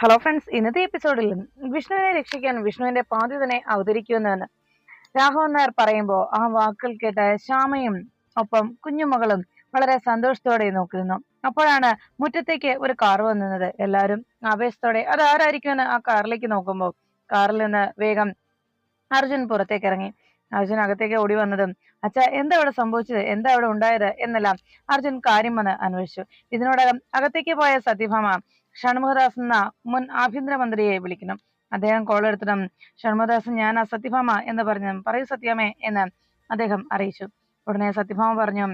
Hello friends ഇന്നത്തെ എപ്പിസോഡിൽ വിഷ്ണുവിനെ രക്ഷിക്കാൻ വിഷ്ണുവിന്റെ പാതി തന്നെ അവതരിക്കുമെന്നാണ്. രാഘവൻ നായർ പറയുമ്പോൾ ആ വാക്കുകൾ കേട്ട് ശ്യാമയും ഒപ്പം കുഞ്ഞുമകളും വളരെ സന്തോഷത്തോടെ നോക്കുന്നു. അപ്പോഴാണ് മുറ്റത്തേക്ക് ഒരു കാർ വന്നത്. എല്ലാവരും ആവേശത്തോടെ അത് ആരായിരിക്കുമെന്ന് ആ കാറിലേക്ക് നോക്കുമ്പോൾ? കാറിൽ നിന്ന് വേഗം അർജുൻ പുറത്തേക്ക് ഇറങ്ങി. അർജുൻ അകത്തേക്ക് ഓടി വന്നതും അച്ഛ എന്താ അവിടെ സംഭവിച്ചത്? എന്താ ഇവിടെ ഉണ്ടായത്? എന്നെല്ലാം അർജുൻ കാര്യം വന്ന് അന്വേഷിച്ചു. ഇതിനോടകം അകത്തേക്ക് പോയ സത്യഭാമ ഷൺമുഖദാസ് എന്ന മുൻ ആഭ്യന്തരമന്ത്രിയെ വിളിക്കണം. അദ്ദേഹം കോൾ എടുത്തിടും ഷൺമുഖദാസ് ഞാൻ ആ സത്യഭാമ എന്ന് പറഞ്ഞു. പറയൂ സത്യമേ എന്ന് അദ്ദേഹം അറിയിച്ചു. ഉടനെ സത്യഭാമ പറഞ്ഞു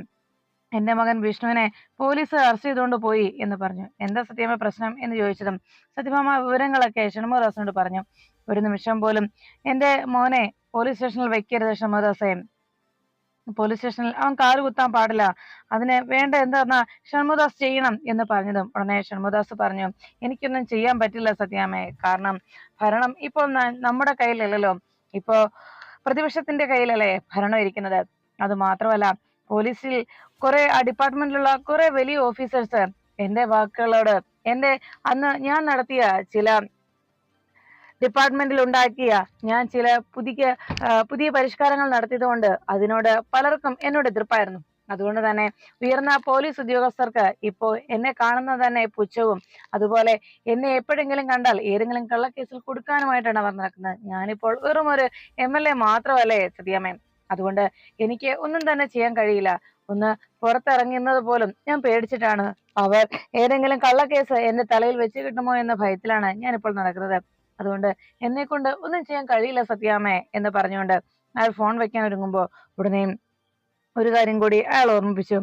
എന്റെ മകൻ വിഷ്ണുവിനെ പോലീസ് അറസ്റ്റ് ചെയ്തുകൊണ്ട് പോയി എന്ന് പറഞ്ഞു. എന്താ സത്യമേ പ്രശ്നം? എന്ന് ചോദിച്ചതും സത്യഭാമ വിവരങ്ങളൊക്കെ ഷൺമുഖദാസിനോട് പറഞ്ഞു. ഒരു നിമിഷം പോലും എന്റെ മോനെ പോലീസ് സ്റ്റേഷനിൽ വെക്കരുത് ഷൺമുഖദാസേ. പോലീസ് സ്റ്റേഷനിൽ അവൻ കാൽ കുത്താൻ പാടില്ല. അതിന് വേണ്ട എന്താ ഷൺമുദാസ് ചെയ്യണം എന്ന് പറഞ്ഞതും ഉടനെ ഷൺമുദാസ് പറഞ്ഞു എനിക്കൊന്നും ചെയ്യാൻ പറ്റില്ല സത്യാമേ കാരണം ഭരണം ഇപ്പോൾ നമ്മുടെ കയ്യിലല്ലല്ലോ. ഇപ്പോ പ്രതിപക്ഷത്തിന്റെ കയ്യിലല്ലേ ഭരണം ഇരിക്കുന്നത്. അത് മാത്രമല്ല പോലീസിൽ കുറെ ആ ഡിപ്പാർട്ട്മെന്റിലുള്ള കുറെ വലിയ ഓഫീസേഴ്സ് എന്റെ വാക്കുകളോട് എന്റെ അന്ന് ഞാൻ നടത്തിയ ചില ഡിപ്പാർട്ട്മെന്റിൽ ഉണ്ടാക്കിയ ഞാൻ ചില പുതിയ പുതിയ പരിഷ്കാരങ്ങൾ നടത്തിയതുകൊണ്ട് അതിനോട് പലർക്കും എന്നോട് എതിർപ്പായിരുന്നു. അതുകൊണ്ട് തന്നെ ഉയർന്ന പോലീസ് ഉദ്യോഗസ്ഥർക്ക് ഇപ്പോൾ എന്നെ കാണുന്നത് തന്നെ പുച്ഛവും അതുപോലെ എന്നെ എപ്പോഴെങ്കിലും കണ്ടാൽ ഏതെങ്കിലും കള്ളക്കേസിൽ കൊടുക്കാനുമായിട്ടാണ് അവർ നടക്കുന്നത്. ഞാനിപ്പോൾ വെറും ഒരു എം എൽ എ മാത്രമല്ലേ സത്യാമേ അതുകൊണ്ട് എനിക്ക് ഒന്നും തന്നെ ചെയ്യാൻ കഴിയില്ല. ഒന്ന് പുറത്തിറങ്ങുന്നത് പോലും ഞാൻ പേടിച്ചിട്ടാണ്. അവർ ഏതെങ്കിലും കള്ളക്കേസ് എന്റെ തലയിൽ വെച്ച് കിട്ടുമോ എന്ന ഭയത്തിലാണ് ഞാനിപ്പോൾ നടക്കുന്നത്. അതുകൊണ്ട് എന്നെ കൊണ്ട് ഒന്നും ചെയ്യാൻ കഴിയില്ല സത്യാമ്മേ എന്ന് പറഞ്ഞുകൊണ്ട് അയാൾ ഫോൺ വെക്കാൻ ഒരുങ്ങുമ്പോൾ ഉടനെയും ഒരു കാര്യം കൂടി അയാൾ ഓർമ്മിപ്പിച്ചു.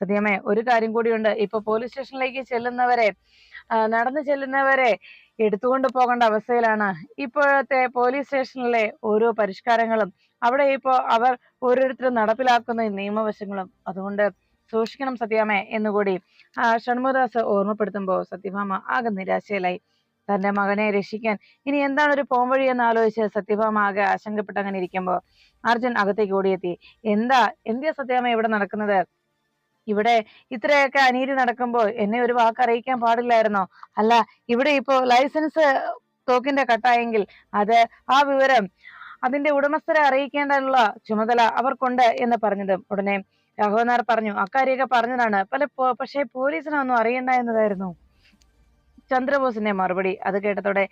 സത്യമേ ഒരു കാര്യം കൂടിയുണ്ട് ഇപ്പൊ പോലീസ് സ്റ്റേഷനിലേക്ക് ചെല്ലുന്നവരെ നടന്നു ചെല്ലുന്നവരെ എടുത്തുകൊണ്ട് പോകേണ്ട അവസ്ഥയിലാണ്. ഇപ്പോഴത്തെ പോലീസ് സ്റ്റേഷനിലെ ഓരോ പരിഷ്കാരങ്ങളും അവിടെ ഇപ്പോ അവർ ഓരോരുത്തരും നടപ്പിലാക്കുന്ന നിയമവശങ്ങളും. അതുകൊണ്ട് സൂക്ഷിക്കണം സത്യാമേ എന്നുകൂടി ഷൺമുദാസ് ഓർമ്മപ്പെടുത്തുമ്പോൾ സത്യഭാമ ആകെ നിരാശയിലായി. തന്റെ മകനെ രക്ഷിക്കാൻ. ഇനി എന്താണ് ഒരു പോംവഴി എന്ന് ആലോചിച്ച് സത്യഭാമ ആകെ ആശങ്കപ്പെട്ട് അങ്ങനെ ഇരിക്കുമ്പോൾ അർജുൻ അകത്തേക്ക് ഓടിയെത്തി. എന്താ? എന്തിയാ സത്യഭാമ ഇവിടെ നടക്കുന്നത്? ഇവിടെ ഇത്രയൊക്കെ അനീതി നടക്കുമ്പോൾ എന്നെ ഒരു വാക്ക് അറിയിക്കാൻ പാടില്ലായിരുന്നോ? അല്ല ഇവിടെ ഇപ്പോ ലൈസൻസ് തോക്കിന്റെ കട്ടായെങ്കിൽ അത് ആ വിവരം അതിന്റെ ഉടമസ്ഥരെ അറിയിക്കേണ്ടതുള്ള ചുമതല അവർക്കുണ്ട് എന്ന് പറഞ്ഞതും ഉടനെ രാഘവനാർ പറഞ്ഞു. അക്കാര്യമൊക്കെ പറഞ്ഞതാണ്. പല പക്ഷേ പോലീസിനൊന്നും അറിയണ്ട എന്നതായിരുന്നു. ചന്ദ്രബോസിന്റെ മറുപടി അത് കേട്ടതോടെ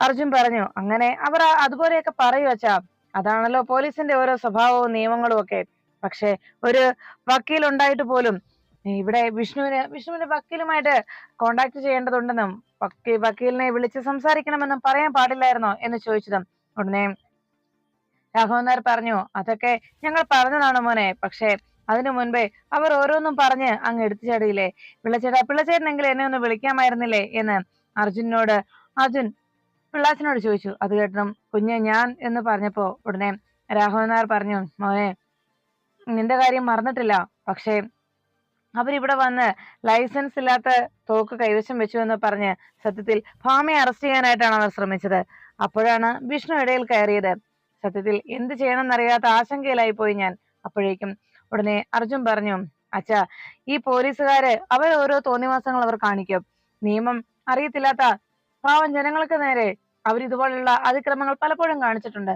അർജുൻ പറഞ്ഞു അങ്ങനെ അവർ അതുപോലെയൊക്കെ പറയൂ അച്ഛാ. അതാണല്ലോ പോലീസിന്റെ ഓരോ സ്വഭാവവും നിയമങ്ങളും ഒക്കെ. പക്ഷെ ഒരു വക്കീൽ ഉണ്ടായിട്ട് പോലും ഇവിടെ വിഷ്ണുവിന് വിഷ്ണുവിന് വക്കീലുമായിട്ട് കോണ്ടാക്ട് ചെയ്യേണ്ടതുണ്ടെന്നും വക്കീ വക്കീലിനെ വിളിച്ച് സംസാരിക്കണമെന്നും പറയാൻ പാടില്ലായിരുന്നോ എന്ന് ചോദിച്ചതും ഉടനെ രാഘവൻ നായർ പറഞ്ഞു അതൊക്കെ ഞങ്ങൾ പറഞ്ഞതാണ് മോനെ. പക്ഷേ അതിനു മുൻപേ അവർ ഓരോന്നും പറഞ്ഞ് അങ്ങ് എടുത്തു ചാടിയില്ലേ പിള്ളച്ചേട്ടാ പിള്ളച്ചേട്ടനെങ്കിലും എന്നെ ഒന്ന് വിളിക്കാമായിരുന്നില്ലേ എന്ന് അർജുനോട് അർജുൻ പിള്ളാച്ചനോട് ചോദിച്ചു. അത് കേട്ടതും കുഞ്ഞ് ഞാൻ എന്ന് പറഞ്ഞപ്പോ ഉടനെ രാഘവൻ നായർ പറഞ്ഞു മോനെ നിന്റെ കാര്യം മറന്നിട്ടില്ല. പക്ഷേ അവരിവിടെ വന്ന് ലൈസൻസ് ഇല്ലാത്ത തോക്ക് കൈവശം വെച്ചു എന്ന് പറഞ്ഞ് സത്യത്തിൽ ഭാമയെ അറസ്റ്റ് ചെയ്യാനായിട്ടാണ് അവർ ശ്രമിച്ചത്. അപ്പോഴാണ് വിഷ്ണു ഇടയിൽ കയറിയത്. സത്യത്തിൽ എന്ത് ചെയ്യണമെന്നറിയാത്ത ആശങ്കയിലായി പോയി ഞാൻ. അപ്പോഴേക്കും ഉടനെ അർജുൻ പറഞ്ഞു അച്ഛാ ഈ പോലീസുകാര് അവർ ഓരോ തോന്നിവാസങ്ങൾ അവർ കാണിക്കും. നിയമം അറിയത്തില്ലാത്ത പാവം ജനങ്ങൾക്ക് നേരെ അവർ ഇതുപോലുള്ള അതിക്രമങ്ങൾ പലപ്പോഴും കാണിച്ചിട്ടുണ്ട്.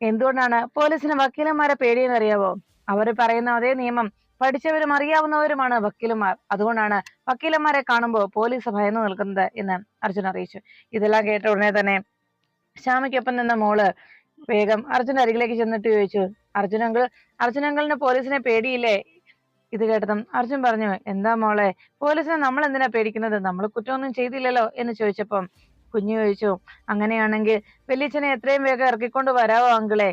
എന്തുകൊണ്ടാണ് പോലീസിന് വക്കീലന്മാരെ പേടിയെന്നറിയാവോ അവർ പറയുന്ന അതേ നിയമം പഠിച്ചവരും അറിയാവുന്നവരുമാണ് വക്കീലന്മാർ. അതുകൊണ്ടാണ് വക്കീലന്മാരെ കാണുമ്പോൾ പോലീസ് ഭയന്നു നിൽക്കുന്നത് എന്ന് അർജുൻ അറിയിച്ചു. ഇതെല്ലാം കേട്ട ഉടനെ തന്നെ ശ്യാമയ്ക്കൊപ്പം നിന്ന മോൾ വേഗം അർജുൻ അരികിലേക്ക് ചെന്നിട്ട് ചോദിച്ചു അർജുനങ്കിൾ അർജുനങ്കിളിന് പോലീസിനെ പേടിയില്ലേ? ഇത് കേട്ടതും അർജുൻ പറഞ്ഞു എന്താ മോളെ പോലീസിനെ നമ്മൾ എന്തിനാ പേടിക്കുന്നത്? നമ്മൾ കുറ്റമൊന്നും ചെയ്തില്ലല്ലോ? എന്ന് ചോദിച്ചപ്പം കുഞ്ഞു ചോദിച്ചു അങ്ങനെയാണെങ്കിൽ വല്യച്ഛനെ എത്രയും വേഗം ഇറക്കിക്കൊണ്ട് വരാവോ അങ്കിളെ?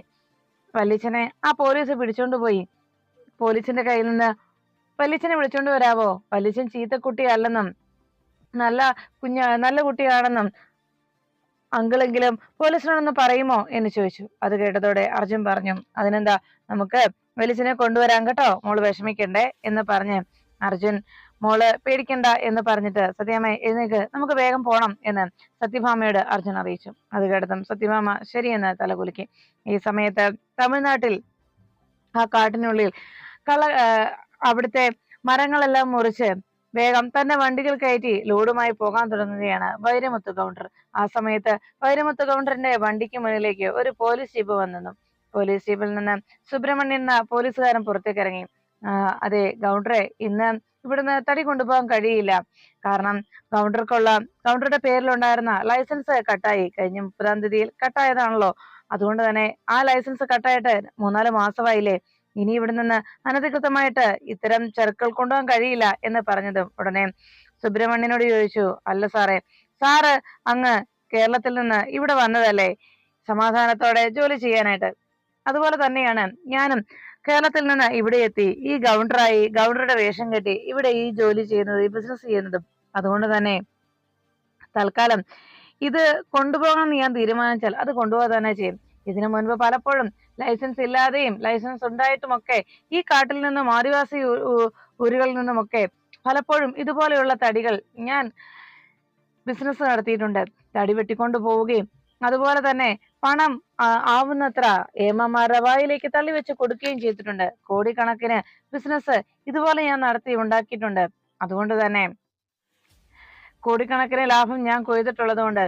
വല്യച്ഛനെ ആ പോലീസ് പിടിച്ചോണ്ട് പോയി. പോലീസിന്റെ കയ്യിൽ നിന്ന് വല്യച്ഛനെ വിളിച്ചോണ്ട് വരാവോ? വല്യച്ഛൻ ചീത്തക്കുട്ടിയല്ലെന്നും നല്ല കുഞ്ഞ നല്ല കുട്ടിയാണെന്നും അങ്കിളെങ്കിലും പോലീസിനോടൊന്ന് പറയുമോ എന്ന് ചോദിച്ചു. അത് കേട്ടതോടെ അർജുൻ പറഞ്ഞു അതിനെന്താ നമുക്ക് വെളിച്ചിനെ കൊണ്ടുവരാൻ കേട്ടോ മോൾ വിഷമിക്കണ്ടേ എന്ന് പറഞ്ഞ് അർജുൻ മോൾ പേടിക്കണ്ട എന്ന് പറഞ്ഞിട്ട് സത്യമ്മ എഴുന്നേക്ക് നമുക്ക് വേഗം പോണം എന്ന് സത്യഭാമയോട് അർജുൻ അറിയിച്ചു. അത് കേട്ടതും സത്യഭാമ ശരിയെന്ന് തലകുലുക്കി. ഈ സമയത്ത് തമിഴ്നാട്ടിൽ ആ കാട്ടിനുള്ളിൽ കള അവിടുത്തെ മരങ്ങളെല്ലാം മുറിച്ച് വേഗം തന്റെ വണ്ടികൾ കയറ്റി ലോഡുമായി പോകാൻ തുടങ്ങുകയാണ് വൈരമുത്ത് കൗണ്ടർ ആ സമയത്ത് വൈരമുത്ത് കൗണ്ടറിന്റെ വണ്ടിക്ക് മുന്നിലേക്ക് ഒരു പോലീസ് ജീപ്പ് വന്നു പോലീസ് ജീപ്പിൽ നിന്ന് സുബ്രഹ്മണ്യൻ എന്ന പോലീസുകാരൻ പുറത്തേക്ക് ഇറങ്ങി അതെ ഗൗണ്ടറെ ഇന്ന് ഇവിടുന്ന് തടി കൊണ്ടുപോകാൻ കഴിയില്ല. കാരണം ഗൗണ്ടർക്കുള്ള ഗൗണ്ടറുടെ പേരിലുണ്ടായിരുന്ന ലൈസൻസ് കട്ടായി. കഴിഞ്ഞ മുപ്പതാം തീയതിയിൽ കട്ടായതാണല്ലോ. അതുകൊണ്ട് തന്നെ ആ ലൈസൻസ് കട്ടായിട്ട് മൂന്നാൽ മാസമായില്ലേ. ഇനി ഇവിടെ നിന്ന് അനധികൃതമായിട്ട് ഇത്തരം ചരക്കുകൾ കൊണ്ടുപോകാൻ കഴിയില്ല എന്ന് പറഞ്ഞതും ഉടനെ സുബ്രഹ്മണ്യനോട് ചോദിച്ചു അല്ല സാറേ സാറ് അങ്ങ് കേരളത്തിൽ നിന്ന് ഇവിടെ വന്നതല്ലേ? സമാധാനത്തോടെ ജോലി ചെയ്യാനായിട്ട്. അതുപോലെ തന്നെയാണ് ഞാനും കേരളത്തിൽ നിന്ന് ഇവിടെ എത്തി ഈ ഗൗണ്ടറായി ഗൗണ്ടറുടെ വേഷം കെട്ടി ഇവിടെ ഈ ജോലി ചെയ്യുന്നത് ഈ ബിസിനസ് ചെയ്യുന്നതും. അതുകൊണ്ട് തന്നെ തൽക്കാലം ഇത് കൊണ്ടുപോകണം എന്ന് ഞാൻ തീരുമാനിച്ചാൽ അത് കൊണ്ടുപോകാൻ തന്നെ ചെയ്യും. ഇതിനു മുൻപ് പലപ്പോഴും ലൈസൻസ് ഇല്ലാതെയും ലൈസൻസ് ഉണ്ടായിട്ടുമൊക്കെ ഈ കാട്ടിൽ നിന്നും ആദിവാസി ഊരുകളിൽ നിന്നുമൊക്കെ പലപ്പോഴും ഇതുപോലെയുള്ള തടികൾ ഞാൻ ബിസിനസ് നടത്തിയിട്ടുണ്ട്. തടി വെട്ടിക്കൊണ്ടു പോവുകയും അതുപോലെ തന്നെ പണം ആവുന്നത്ര ഏമ്മമാരുടെ വായിലേക്ക് തള്ളിവെച്ച് കൊടുക്കുകയും ചെയ്തിട്ടുണ്ട്. കോടിക്കണക്കിന് ബിസിനസ് ഇതുപോലെ ഞാൻ നടത്തി ഉണ്ടാക്കിയിട്ടുണ്ട്. അതുകൊണ്ട് തന്നെ കോടിക്കണക്കിന് ലാഭം ഞാൻ കൊയ്തിട്ടുള്ളത് കൊണ്ട്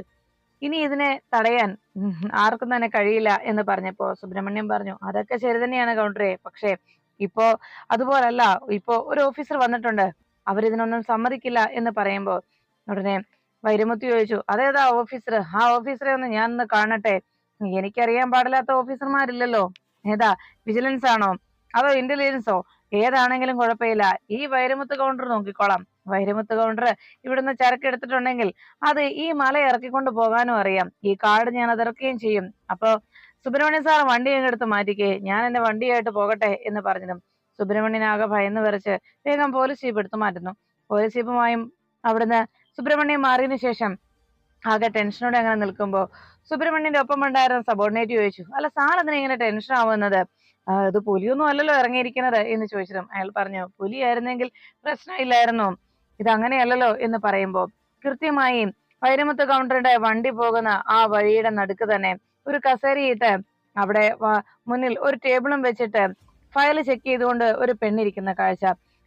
ഇനി ഇതിനെ തടയാൻ ആർക്കും തന്നെ കഴിയില്ല എന്ന് പറഞ്ഞപ്പോ സുബ്രഹ്മണ്യം പറഞ്ഞു അതൊക്കെ ശരി തന്നെയാണ് കൗണ്ടറെ പക്ഷേ ഇപ്പോ അതുപോലല്ല ഇപ്പോ ഒരു ഓഫീസർ വന്നിട്ടുണ്ട് അവരിതിനൊന്നും സമ്മതിക്കില്ല എന്ന് പറയുമ്പോ ഉടനെ വൈരമുത്തി ചോദിച്ചു അതേതാ ഓഫീസർ? ആ ഓഫീസറെ ഒന്ന് ഞാൻ ഒന്ന് കാണട്ടെ എനിക്കറിയാൻ പാടില്ലാത്ത ഓഫീസർമാരില്ലല്ലോ ഏതാ വിജിലൻസ് ആണോ അതോ ഇന്റലിജൻസോ? ഏതാണെങ്കിലും കുഴപ്പമില്ല. ഈ വൈരമുത്ത് കൗണ്ടർ നോക്കിക്കോളാം. വൈരമുത്ത് കൗണ്ടർ ഇവിടുന്ന് ചരക്ക് എടുത്തിട്ടുണ്ടെങ്കിൽ അത് ഈ മല ഇറക്കിക്കൊണ്ട് പോകാനും അറിയാം. ഈ കാർഡ് ഞാൻ അത് ഇറക്കുകയും ചെയ്യും. അപ്പൊ സുബ്രഹ്മണ്യൻ സാർ വണ്ടി എങ്ങെടുത്ത് മാറ്റിക്കേ. ഞാൻ എന്റെ വണ്ടിയായിട്ട് പോകട്ടെ എന്ന് പറഞ്ഞിരുന്നു. സുബ്രഹ്മണ്യനാകെ ഭയന്ന് വരച്ച് വേഗം പോലീസ് ജീപ്പ് എടുത്തു മാറ്റുന്നു. പോലീസ് ജീപ്പുമായും അവിടുന്ന് സുബ്രഹ്മണ്യം മാറിയതിനു ശേഷം ആകെ ടെൻഷനോടെ അങ്ങനെ നിൽക്കുമ്പോൾ സുബ്രഹ്മണ്യന്റെ ഒപ്പം ഉണ്ടായിരുന്ന സബോർഡിനേറ്റ് ചോദിച്ചു അല്ല സാർ എന്തിനാ ഇങ്ങനെ ടെൻഷൻ ആവുന്നത്? "ആ, ഇത് പുലിയൊന്നും അല്ലല്ലോ ഇറങ്ങിയിരിക്കുന്നത് എന്ന് ചോദിച്ചതും അയാൾ പറഞ്ഞു പുലിയായിരുന്നെങ്കിൽ പ്രശ്നമില്ലായിരുന്നു. ഇത് അങ്ങനെയല്ലല്ലോ എന്ന് പറയുമ്പോൾ കൃത്യമായി വൈരമുത്ത് കൗണ്ടറുടെ വണ്ടി പോകുന്ന ആ വഴിയുടെ നടുക്ക് തന്നെ ഒരു കസേരയിട്ട് അവിടെ മുന്നിൽ ഒരു ടേബിളും വെച്ചിട്ട് ഫയൽ ചെക്ക് ചെയ്തുകൊണ്ട് ഒരു പെണ്ണിരിക്കുന്ന കാഴ്ച.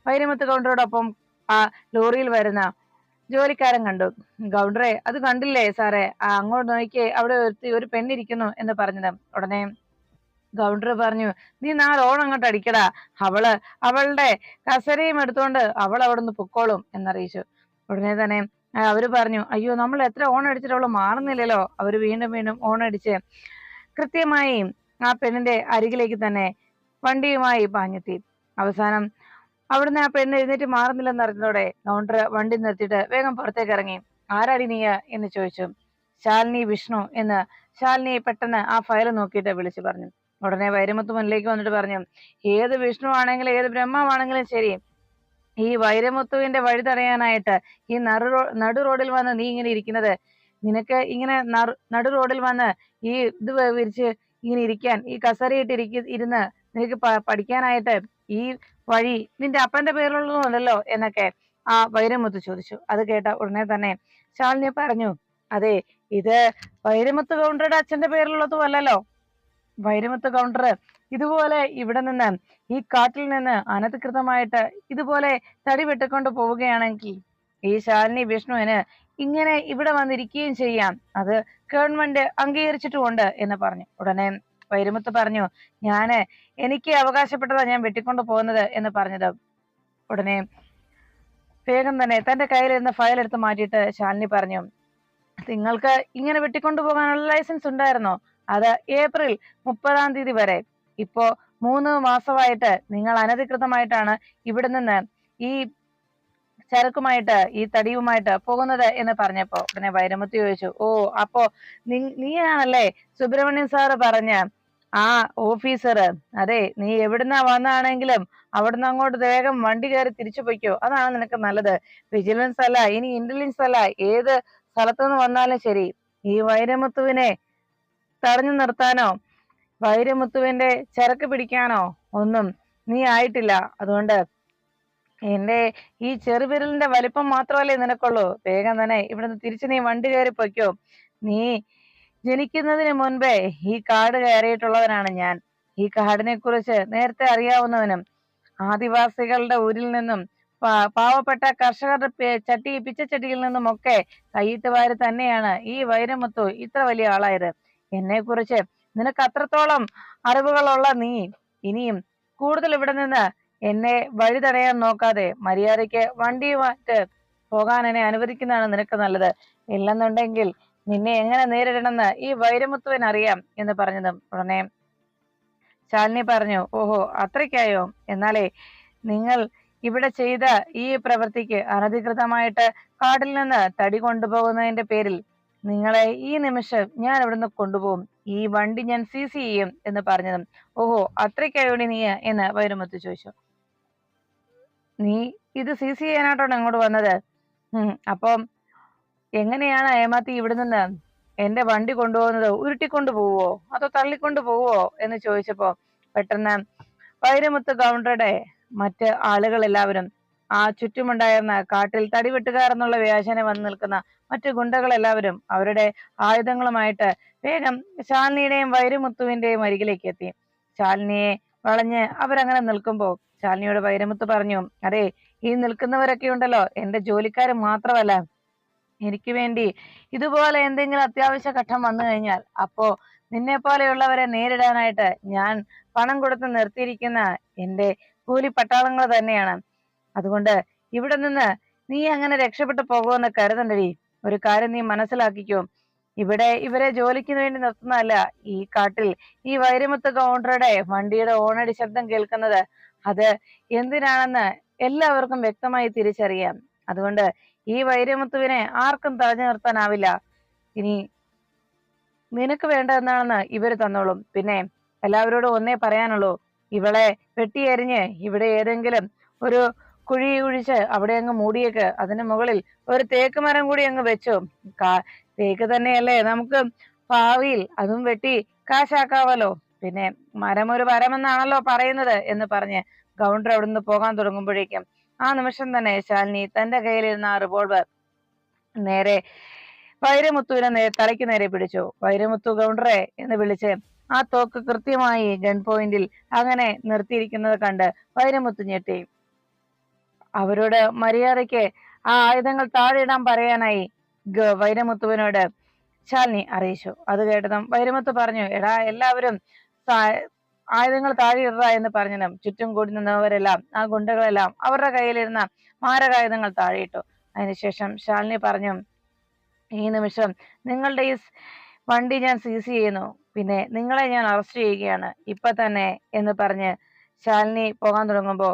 വൈരമുത്ത് കൗണ്ടറോടൊപ്പം ആ ലോറിയിൽ വരുന്ന ജോലിക്കാരൻ കണ്ടു. ഗൗണ്ടറെ അത് കണ്ടില്ലേ സാറേ? അങ്ങോട്ട് നോക്കിയേ അവിടെ ഒരു പെണ്ണിരിക്കുന്നു എന്ന് പറഞ്ഞത് ഉടനെ ഗൗണ്ടർ പറഞ്ഞു നീ നാ റോൺ അങ്ങോട്ട് അടിക്കടാ. അവൾ അവളുടെ കസരയും എടുത്തുകൊണ്ട് അവൾ അവിടെ നിന്ന് പൊക്കോളും എന്നറിയിച്ചു. ഉടനെ തന്നെ അവർ പറഞ്ഞു അയ്യോ നമ്മൾ എത്ര ഓൺ അടിച്ചിട്ട് അവൾ മാറുന്നില്ലല്ലോ? അവർ വീണ്ടും വീണ്ടും ഓൺ അടിച്ച് കൃത്യമായി ആ പെണ്ണിന്റെ അരികിലേക്ക് തന്നെ വണ്ടിയുമായി പാഞ്ഞെത്തി. അവസാനം അവിടുന്ന് ആ പെണ്ണ് എഴുന്നേറ്റ് മാറുന്നില്ലെന്ന് അറിഞ്ഞതോടെ കൗണ്ടർ വണ്ടി നിർത്തിയിട്ട് വേഗം പുറത്തേക്ക് ഇറങ്ങി. ആരാടി നീയ എന്ന് ചോദിച്ചു. ശാലിനി വിഷ്ണു എന്ന് ശാലിനി പെട്ടെന്ന് ആ ഫയൽ നോക്കിയിട്ട് വിളിച്ചു പറഞ്ഞു. ഉടനെ വൈരമുത്ത് മുന്നിലേക്ക് വന്നിട്ട് പറഞ്ഞു ഏത് വിഷ്ണു ആണെങ്കിലും ഏത് ബ്രഹ്മാവാണെങ്കിലും ശരി. ഈ വൈരമുത്തുവിന്റെ വഴി തടയാനായിട്ട് ഈ റോ- നടു റോഡിൽ വന്ന് നീ ഇങ്ങനെ ഇരിക്കുന്നത്. നിനക്ക് ഇങ്ങനെ നടു റോഡിൽ വന്ന് ഈ ഇത് വിരിച്ച് ഇങ്ങനെ ഇരിക്കാൻ ഈ കസരയിട്ട് ഇരിക്ക ഇരുന്ന് നിനക്ക് പഠിക്കാനായിട്ട് ഈ വഴി നിന്റെ അപ്പന്റെ പേരിലുള്ളതല്ലോ എന്നൊക്കെ ആ വൈരമുത്ത് ചോദിച്ചു. അത് കേട്ട ഉടനെ തന്നെ ശാലിനി പറഞ്ഞു അതെ ഇത് വൈരമുത്ത് കൗണ്ടറുടെ അച്ഛന്റെ പേരിലുള്ളതും അല്ലല്ലോ. വൈരമുത്ത് കൗണ്ടർ ഇതുപോലെ ഇവിടെ നിന്ന് ഈ കാട്ടിൽ നിന്ന് അനധികൃതമായിട്ട് ഇതുപോലെ തടി വെട്ടിക്കൊണ്ട് പോവുകയാണെങ്കിൽ ഈ ശാലിനി വിഷ്ണുവിന് ഇങ്ങനെ ഇവിടെ വന്നിരിക്കുകയും ചെയ്യാം. അത് ഗവൺമെന്റ് അംഗീകരിച്ചിട്ടുമുണ്ട് എന്ന് പറഞ്ഞു. ഉടനെ വൈരമുത്ത് പറഞ്ഞു ഞാൻ എനിക്ക് അവകാശപ്പെട്ടതാണ് ഞാൻ വെട്ടിക്കൊണ്ട് പോകുന്നത് എന്ന് പറഞ്ഞത്. ഉടനെ വേഗം തന്നെ തന്റെ കയ്യിലിരുന്ന ഫയൽ എടുത്ത് മാറ്റിയിട്ട് ശാലിനി പറഞ്ഞു നിങ്ങൾക്ക് ഇങ്ങനെ വെട്ടിക്കൊണ്ടു പോകാനുള്ള ലൈസൻസ് ഉണ്ടായിരുന്നോ? അത് ഏപ്രിൽ മുപ്പതാം തീയതി വരെ. ഇപ്പോ മൂന്ന് മാസമായിട്ട് നിങ്ങൾ അനധികൃതമായിട്ടാണ് ഇവിടെ നിന്ന് ഈ ചരക്കുമായിട്ട് ഈ തടിയുമായിട്ട് പോകുന്നത് എന്ന് പറഞ്ഞപ്പോ ഉടനെ വൈരമുത്തി ചോദിച്ചു ഓ അപ്പോ നീ നീയാണല്ലേ? സുബ്രഹ്മണ്യൻ സാറ് പറഞ്ഞ ആ ഓഫീസർ അതെ നീ എവിടുന്നാ വന്നാണെങ്കിലും അവിടുന്ന് അങ്ങോട്ട് വേഗം വണ്ടി കയറി തിരിച്ചു പൊയ്ക്കോ. അതാണ് നിനക്ക് നല്ലത്. വിജിലൻസ് അല്ല ഇനി ഇന്റലിജൻസ് അല്ല ഏത് സ്ഥലത്തുനിന്ന് വന്നാലും ശരി. ഈ വൈരമുത്തുവിനെ തടഞ്ഞു നിർത്താനോ? വൈരമുത്തുവിന്റെ ചരക്ക് പിടിക്കാനോ ഒന്നും നീ ആയിട്ടില്ല. അതുകൊണ്ട് എന്റെ ഈ ചെറുവിരലിന്റെ വലിപ്പം മാത്രമല്ലേ നിനക്കുള്ളൂ. വേഗം തന്നെ ഇവിടുന്ന് തിരിച്ചു നീ വണ്ടി കയറി പൊയ്ക്കോ. നീ ജനിക്കുന്നതിന് മുൻപേ ഈ കാട് കയറിയിട്ടുള്ളവനാണ് ഞാൻ. ഈ കാടിനെ കുറിച്ച് നേരത്തെ അറിയാവുന്നവനും ആദിവാസികളുടെ ഊരിൽ നിന്നും പാവപ്പെട്ട കർഷകരുടെ ചട്ടി പിച്ചച്ചട്ടിയിൽ നിന്നുമൊക്കെ കയ്യിട്ട് വാരി തന്നെയാണ് ഈ വൈരമുത്തു ഇത്ര വലിയ ആളായത്. എന്നെ കുറിച്ച് നിനക്ക് അത്രത്തോളം അറിവുകളുള്ള നീ ഇനിയും കൂടുതൽ ഇവിടെ നിന്ന് എന്നെ വഴി തടയാൻ നോക്കാതെ മര്യാദയ്ക്ക് വണ്ടിയുമായിട്ട് പോകാൻ എന്നെ അനുവദിക്കുന്നതാണ് നിനക്ക് നല്ലത്. ഇല്ലെന്നുണ്ടെങ്കിൽ നിന്നെ എങ്ങനെ നേരിടണമെന്ന് ഈ വൈരമുത്തുവൻ അറിയാം എന്ന് പറഞ്ഞതും ഉടനെ ശാലിനി പറഞ്ഞു ഓഹോ അത്രയ്ക്കായോ? എന്നാലേ നിങ്ങൾ ഇവിടെ ചെയ്ത ഈ പ്രവൃത്തിക്ക് അനധികൃതമായിട്ട് കാടിൽ നിന്ന് തടി കൊണ്ടുപോകുന്നതിന്റെ പേരിൽ നിങ്ങളെ ഈ നിമിഷം ഞാൻ ഇവിടുന്ന് കൊണ്ടുപോകും. ഈ വണ്ടി ഞാൻ സീസ് ചെയ്യും എന്ന് പറഞ്ഞതും. ഓഹോ അത്രയ്ക്കായോടി നീ എന്ന് വൈരമുത്ത് ചോദിച്ചു. നീ ഇത് സീസ് ചെയ്യാനായിട്ടാണ് ഇങ്ങോട്ട് വന്നത്? അപ്പം എങ്ങനെയാണ് ഏമാത്തി ഇവിടെ നിന്ന് എന്റെ വണ്ടി കൊണ്ടുപോകുന്നത്? ഉരുട്ടിക്കൊണ്ട് പോവോ? അതോ തള്ളിക്കൊണ്ട് പോവോ? എന്ന് ചോദിച്ചപ്പോ പെട്ടെന്ന് വൈരമുത്ത് കൗണ്ടറുടെ മറ്റ് ആളുകൾ എല്ലാവരും ആ ചുറ്റുമുണ്ടായിരുന്ന കാട്ടിൽ തടിവെട്ടുകാർ എന്നുള്ള വ്യാജന വന്ന് നിൽക്കുന്ന മറ്റു ഗുണ്ടകൾ എല്ലാവരും അവരുടെ ആയുധങ്ങളുമായിട്ട് വേഗം ശാലിനിയുടെയും വൈരമുത്തുവിന്റെയും അരികിലേക്ക് എത്തി. ശാലിനിയെ വളഞ്ഞ് അവരങ്ങനെ നിൽക്കുമ്പോൾ ശാലിനിയോട് വൈരമുത്ത് പറഞ്ഞു അതെ ഈ നിൽക്കുന്നവരൊക്കെ ഉണ്ടല്ലോ എന്റെ ജോലിക്കാർ മാത്രമല്ല. എനിക്ക് വേണ്ടി ഇതുപോലെ എന്തെങ്കിലും അത്യാവശ്യ ഘട്ടം വന്നു കഴിഞ്ഞാൽ അപ്പോ നിന്നെ പോലെയുള്ളവരെ നേരിടാനായിട്ട് ഞാൻ പണം കൊടുത്ത് നിർത്തിയിരിക്കുന്ന എന്റെ കൂലി പട്ടാളങ്ങൾ തന്നെയാണ്. അതുകൊണ്ട് ഇവിടെ നിന്ന് നീ അങ്ങനെ രക്ഷപ്പെട്ടു പോകുമെന്ന് കരുതണ്ടടി. ഒരു കാര്യം നീ മനസ്സിലാക്കിക്കോ. ഇവിടെ ഇവരെ ജോലിക്ക് വേണ്ടി നിർത്തുന്നതല്ല ഈ കാട്ടിൽ ഈ വൈരമുത്ത് കൗണ്ടറുടെ വണ്ടിയുടെ ഓണടി ശബ്ദം കേൾക്കുന്നത്. അത് എന്തിനാണെന്ന് എല്ലാവർക്കും വ്യക്തമായി തിരിച്ചറിയാം. അതുകൊണ്ട് ഈ വൈരമുത്തുവിനെ ആർക്കും തടഞ്ഞു നിർത്താനാവില്ല. ഇനി നിനക്ക് വേണ്ട എന്താണെന്ന് ഇവർ തന്നോളും. പിന്നെ എല്ലാവരോടും ഒന്നേ പറയാനുള്ളൂ. ഇവളെ വെട്ടിയെറിഞ്ഞ് ഇവിടെ ഏതെങ്കിലും ഒരു കുഴി കുഴിച്ച് അവിടെ അങ്ങ് മൂടിയേക്ക്. അതിന് മുകളിൽ ഒരു തേക്ക് മരം കൂടി അങ്ങ് വെച്ചു. കാ- തേക്ക് തന്നെയല്ലേ? നമുക്ക് ഭാവിയിൽ അതും വെട്ടി കാശാക്കാവല്ലോ. പിന്നെ മരം ഒരു വരമെന്നാണല്ലോ പറയുന്നത് എന്ന് പറഞ്ഞ് ഗൗണ്ടർ അവിടുന്ന് പോകാൻ തുടങ്ങുമ്പോഴേക്കും ആ നിമിഷം തന്നെ ശാലിനി തന്റെ കയ്യിലിരുന്ന ആ റിവോൾവർ നേരെ വൈരമുത്തുവിനെ നേ തലയ്ക്ക് നേരെ പിടിച്ചു. വൈരമുത്തു ഗൗണ്ടറെ എന്ന് വിളിച്ച് ആ തോക്ക് കൃത്യമായി ഗൺ പോയിന്റിൽ അങ്ങനെ നിർത്തിയിരിക്കുന്നത് കണ്ട് വൈരമുത്തു ഞെട്ടി. അവരോട് മര്യാദയ്ക്ക് ആ ആയുധങ്ങൾ താഴെയിടാൻ പറയാനായി വൈരമുത്തുവിനോട് ശാലിനി അറിയിച്ചു. അത് കേട്ടതും വൈരമുത്ത് പറഞ്ഞു എടാ എല്ലാവരും ആയുധങ്ങൾ താഴെ ഇടുക എന്ന് പറഞ്ഞതും ചുറ്റും കൂടി നിന്നവരെല്ലാം ആ ഗുണ്ടകളെല്ലാം അവരുടെ കയ്യിലിരുന്ന മാരകായുധങ്ങൾ താഴെയിട്ടു. അതിനുശേഷം ശാലിനി പറഞ്ഞു ഈ നിമിഷം നിങ്ങളുടെ ഈ വണ്ടി ഞാൻ സീസ് ചെയ്യുന്നു. പിന്നെ നിങ്ങളെ ഞാൻ അറസ്റ്റ് ചെയ്യുകയാണ്. ഇപ്പൊ തന്നെ എന്ന് പറഞ്ഞ് ശാലിനി പോകാൻ തുടങ്ങുമ്പോ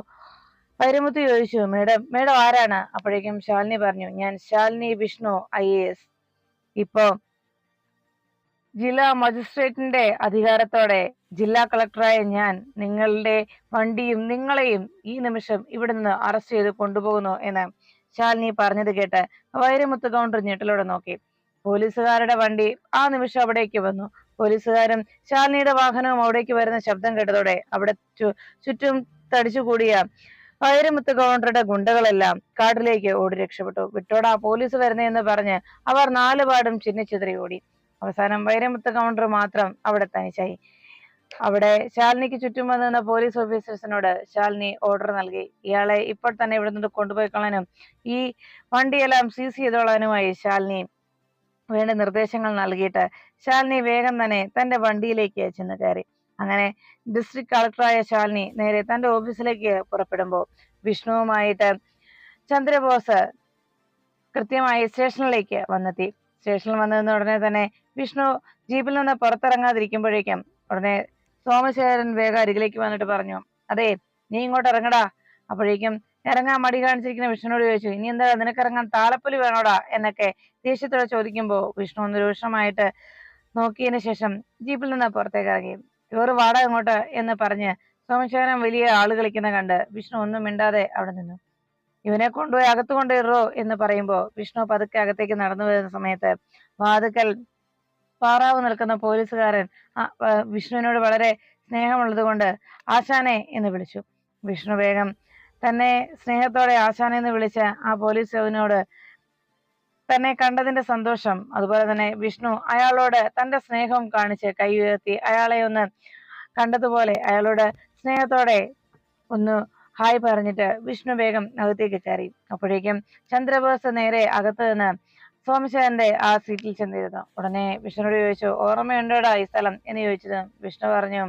വൈരമുത്ത് ചോദിച്ചു മേഡം മേഡം ആരാണ്? അപ്പോഴേക്കും ശാലിനി പറഞ്ഞു ഞാൻ Shalini Vishnu I A S. ഇപ്പോ ജില്ലാ മജിസ്ട്രേറ്റിന്റെ അധികാരത്തോടെ ജില്ലാ കളക്ടറായ ഞാൻ നിങ്ങളുടെ വണ്ടിയും നിങ്ങളെയും ഈ നിമിഷം ഇവിടെ നിന്ന് അറസ്റ്റ് ചെയ്ത് കൊണ്ടുപോകുന്നു എന്ന് ശാലിനി പറഞ്ഞത് കേട്ട് വൈരമുത്ത് കൗണ്ടർ ഞെട്ടലോടെ നോക്കി. പോലീസുകാരുടെ വണ്ടി ആ നിമിഷം അവിടേക്ക് വന്നു. പോലീസുകാരും ശാലിനിയുടെ വാഹനവും അവിടേക്ക് വരുന്ന ശബ്ദം കേട്ടതോടെ അവിടെ ചുറ്റും തടിച്ചുകൂടിയ വൈരമുത്ത് കൗണ്ടറുടെ ഗുണ്ടകളെല്ലാം കാട്ടിലേക്ക് ഓടി രക്ഷപ്പെട്ടു. വിട്ടോടാ പോലീസ് വരുന്നതെന്ന് പറഞ്ഞ് അവർ നാലുപാടും ചിന്നിച്ചിതറി ഓടി. അവസാനം വൈരമുത്ത് കൗണ്ടർ മാത്രം അവിടെ തനിച്ചായി. അവിടെ ശാലിനിക്ക് ചുറ്റും വന്നു നിന്ന പോലീസ് ഓഫീസേഴ്സിനോട് ശാലിനി ഓർഡർ നൽകി. ഇയാളെ ഇപ്പോൾ തന്നെ ഇവിടെ നിന്ന് കൊണ്ടുപോയി കളയാനും ഈ വണ്ടിയെല്ലാം സീസ് ചെയ്തോളാനുമായി ശാലിനി വേണ്ട നിർദ്ദേശങ്ങൾ നൽകിയിട്ട് ശാലിനി വേഗം തന്നെ തന്റെ വണ്ടിയിലേക്ക് ചെന്ന് കയറി. അങ്ങനെ ഡിസ്ട്രിക്ട് കളക്ടറായ ശാലിനി നേരെ തന്റെ ഓഫീസിലേക്ക് പുറപ്പെടുമ്പോൾ വിഷ്ണുവുമായിട്ട് ചന്ദ്രബോസ് കൃത്യമായി സ്റ്റേഷനിലേക്ക് വന്നെത്തി. സ്റ്റേഷനിൽ വന്നതെന്ന് ഉടനെ തന്നെ വിഷ്ണു ജീപ്പിൽ നിന്ന് പുറത്തിറങ്ങാതിരിക്കുമ്പോഴേക്കും ഉടനെ സോമശേഖരൻ വേഗം അരികിലേക്ക് വന്നിട്ട് പറഞ്ഞു അതെ നീ ഇങ്ങോട്ട് ഇറങ്ങടാ. അപ്പോഴേക്കും ഇറങ്ങാൻ മടി കാണിച്ചിരിക്കുന്ന വിഷ്ണുവോട് ചോദിച്ചു ഇനി എന്താ നിനക്ക് ഇറങ്ങാൻ താളപ്പൊലി വേണോടാ? എന്നൊക്കെ ദേഷ്യത്തോടെ ചോദിക്കുമ്പോൾ വിഷ്ണു ഒന്ന് രൂക്ഷമായിട്ട് നോക്കിയതിനു ശേഷം ജീപ്പിൽ നിന്ന് പുറത്തേക്ക് ഇറങ്ങി. ഇവർ വാട അങ്ങോട്ട് എന്ന് പറഞ്ഞ് സോമശേഖരൻ വലിയ ആൾ കളിക്കുന്ന കണ്ട് വിഷ്ണു ഒന്നും മിണ്ടാതെ അവിടെ നിന്നു. ഇവനെ കൊണ്ടുപോയി അകത്ത് കൊണ്ടുവരോ എന്ന് പറയുമ്പോൾ വിഷ്ണു പതുക്കെ അകത്തേക്ക് നടന്നു വരുന്ന സമയത്ത് വാതുക്കൽ പാറാവ് നിൽക്കുന്ന പോലീസുകാരൻ വിഷ്ണുവിനോട് വളരെ സ്നേഹമുള്ളത് കൊണ്ട് ആശാനെ എന്ന് വിളിച്ചു. വിഷ്ണു വേഗം തന്നെ സ്നേഹത്തോടെ ആശാനെ എന്ന് വിളിച്ച ആ പോലീസുകാരനോട് തന്നെ കണ്ടതിന്റെ സന്തോഷം. അതുപോലെ തന്നെ വിഷ്ണു അയാളോട് തന്റെ സ്നേഹം കാണിച്ച് കൈ ഉയർത്തി അയാളെ ഒന്ന് കണ്ടതുപോലെ അയാളോട് സ്നേഹത്തോടെ ഒന്ന് ഹായ് പറഞ്ഞിട്ട് വിഷ്ണു വേഗം അകത്തേക്ക് കയറി. അപ്പോഴേക്കും ചന്ദ്രബോസ് നേരെ അകത്ത് നിന്ന് സോമശേഖരന്റെ ആ സീറ്റിൽ ചെന്നിരുന്നു. ഉടനെ വിഷ്ണുവോട് ചോദിച്ചു ഓർമ്മയുണ്ടോടാ ഈ സ്ഥലം? എന്ന് ചോദിച്ചത് വിഷ്ണു പറഞ്ഞു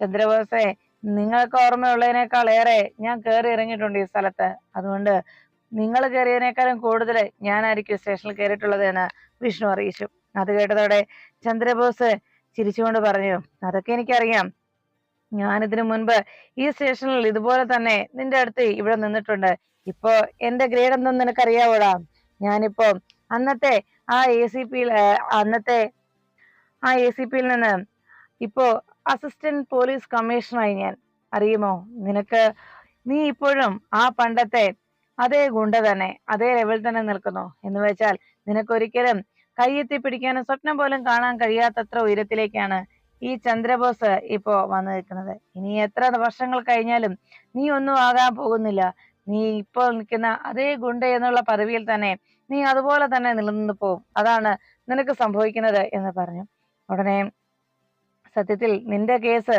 ചന്ദ്രബോസെ നിങ്ങൾക്ക് ഓർമ്മയുള്ളതിനേക്കാൾ ഏറെ ഞാൻ കയറി ഇറങ്ങിയിട്ടുണ്ട് ഈ സ്ഥലത്ത്. അതുകൊണ്ട് നിങ്ങൾ കയറിയതിനേക്കാളും കൂടുതൽ ഞാനായിരിക്കും സ്റ്റേഷനിൽ കയറിയിട്ടുള്ളത് എന്ന് വിഷ്ണു അറിയിച്ചു. അത് കേട്ടതോടെ ചന്ദ്രബോസ് ചിരിച്ചുകൊണ്ട് പറഞ്ഞു അതൊക്കെ എനിക്കറിയാം. ഞാനിതിനു മുൻപ് ഈ സ്റ്റേഷനിൽ ഇതുപോലെ തന്നെ നിന്റെ അടുത്ത് ഇവിടെ നിന്നിട്ടുണ്ട്. ഇപ്പോ എന്റെ ഗ്രേഡ് എന്തെന്ന് നിനക്കറിയാവോടാ? ഞാനിപ്പോ അന്നത്തെ ആ എ സി പിയിൽ അന്നത്തെ ആ എ സി പിയിൽ നിന്ന് ഇപ്പോ അസിസ്റ്റന്റ് പോലീസ് കമ്മീഷണറായി ഞാൻ. അറിയുമോ? നിനക്ക് നീ ഇപ്പോഴും ആ പണ്ടത്തെ അതേ ഗുണ്ട തന്നെ അതേ ലെവൽ തന്നെ നിൽക്കുന്നു. എന്ന് വെച്ചാൽ നിനക്കൊരിക്കലും കയ്യെത്തി പിടിക്കാനും സ്വപ്നം പോലും കാണാൻ കഴിയാത്തത്ര ഉയരത്തിലേക്കാണ് ഈ ചന്ദ്രബോസ് ഇപ്പോ വന്നു നിൽക്കുന്നത്. ഇനി എത്ര വർഷങ്ങൾ കഴിഞ്ഞാലും നീ ഒന്നും ആകാൻ പോകുന്നില്ല. നീ ഇപ്പോൾ നിൽക്കുന്ന അതേ ഗുണ്ട എന്നുള്ള പദവിയിൽ തന്നെ നീ അതുപോലെ തന്നെ നിലനിന്ന് പോവും. അതാണ് നിനക്ക് സംഭവിക്കുന്നത് എന്ന് പറഞ്ഞു. ഉടനെ സത്യത്തിൽ നിന്റെ കേസ്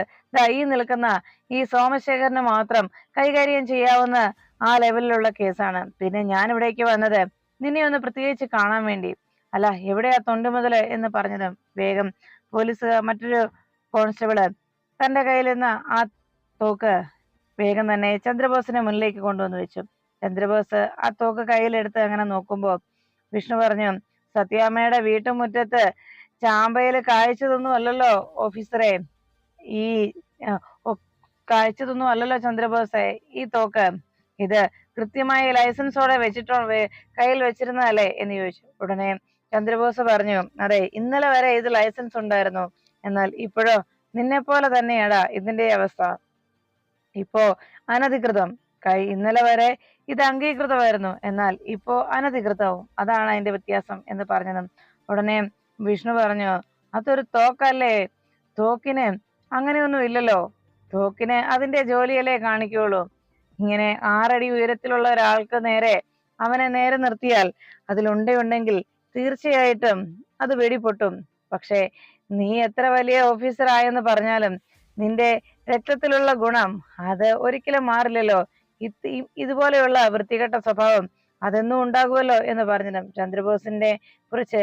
ഈ നിൽക്കുന്ന ഈ സോമശേഖരന് മാത്രം കൈകാര്യം ചെയ്യാവുന്ന ആ ലെവലിലുള്ള കേസാണ് പിന്നെ ഞാൻ ഇവിടേക്ക് വന്നത് നിന്നെ ഒന്ന് പ്രത്യേകിച്ച് കാണാൻ വേണ്ടി. അല്ല എവിടെയാ തൊണ്ട് മുതൽ എന്ന് പറഞ്ഞത്? വേഗം പോലീസ് മറ്റൊരു കോൺസ്റ്റബിൾ തന്റെ കയ്യിൽ നിന്ന് ആ തോക്ക് വേഗം തന്നെ ചന്ദ്രബോസിനെ മുന്നിലേക്ക് കൊണ്ടുവന്ന് വെച്ചു. ചന്ദ്രബോസ് ആ തോക്ക് കയ്യിലെടുത്ത് അങ്ങനെ നോക്കുമ്പോ വിഷ്ണു പറഞ്ഞു സത്യാമ്മയുടെ വീട്ടുമുറ്റത്ത് ചാമ്പയിൽ കാഴ്ചതൊന്നും അല്ലല്ലോ ഓഫീസറെ ഈ കാഴ്ചതൊന്നും അല്ലല്ലോ ചന്ദ്രബോസെ. ഈ തോക്ക് ഇത് കൃത്യമായ ലൈസൻസോടെ വെച്ചിട്ടോ കയ്യിൽ വെച്ചിരുന്നതല്ലേ? എന്ന് ചോദിച്ചു. ഉടനെ ചന്ദ്രബോസ് പറഞ്ഞു അതെ ഇന്നലെ വരെ ഇത് ലൈസൻസ് ഉണ്ടായിരുന്നു. എന്നാൽ ഇപ്പോഴോ? നിന്നെ പോലെ തന്നെയാടാ ഇതിന്റെ അവസ്ഥ. ഇപ്പോ അനധികൃതം. കൈ ഇന്നലെ വരെ ഇത് അംഗീകൃതമായിരുന്നു. എന്നാൽ ഇപ്പോ അനധികൃതവും. അതാണ് അതിന്റെ വ്യത്യാസം എന്ന് പറഞ്ഞതും. ഉടനെ വിഷ്ണു പറഞ്ഞു അതൊരു തോക്കല്ലേ? തോക്കിന് അങ്ങനെയൊന്നും ഇല്ലല്ലോ. തോക്കിന് അതിന്റെ ജോലിയല്ലേ കാണിക്കുള്ളൂ ഇങ്ങനെ ആറടി ഉയരത്തിലുള്ള ഒരാൾക്ക് നേരെ അവനെ നേരെ നിർത്തിയാൽ അതിലുണ്ടയുണ്ടെങ്കിൽ തീർച്ചയായിട്ടും അത് വെടിപൊട്ടും. പക്ഷേ നീ എത്ര വലിയ ഓഫീസർ ആയെന്ന് പറഞ്ഞാലും നിന്റെ രക്തത്തിലുള്ള ഗുണം അത് ഒരിക്കലും മാറില്ലല്ലോ. ഇതുപോലെയുള്ള വൃത്തികെട്ട സ്വഭാവം അതെന്നും ഉണ്ടാകുമല്ലോ എന്ന് പറഞ്ഞു ചന്ദ്രബോസിന്റെ കുറിച്ച്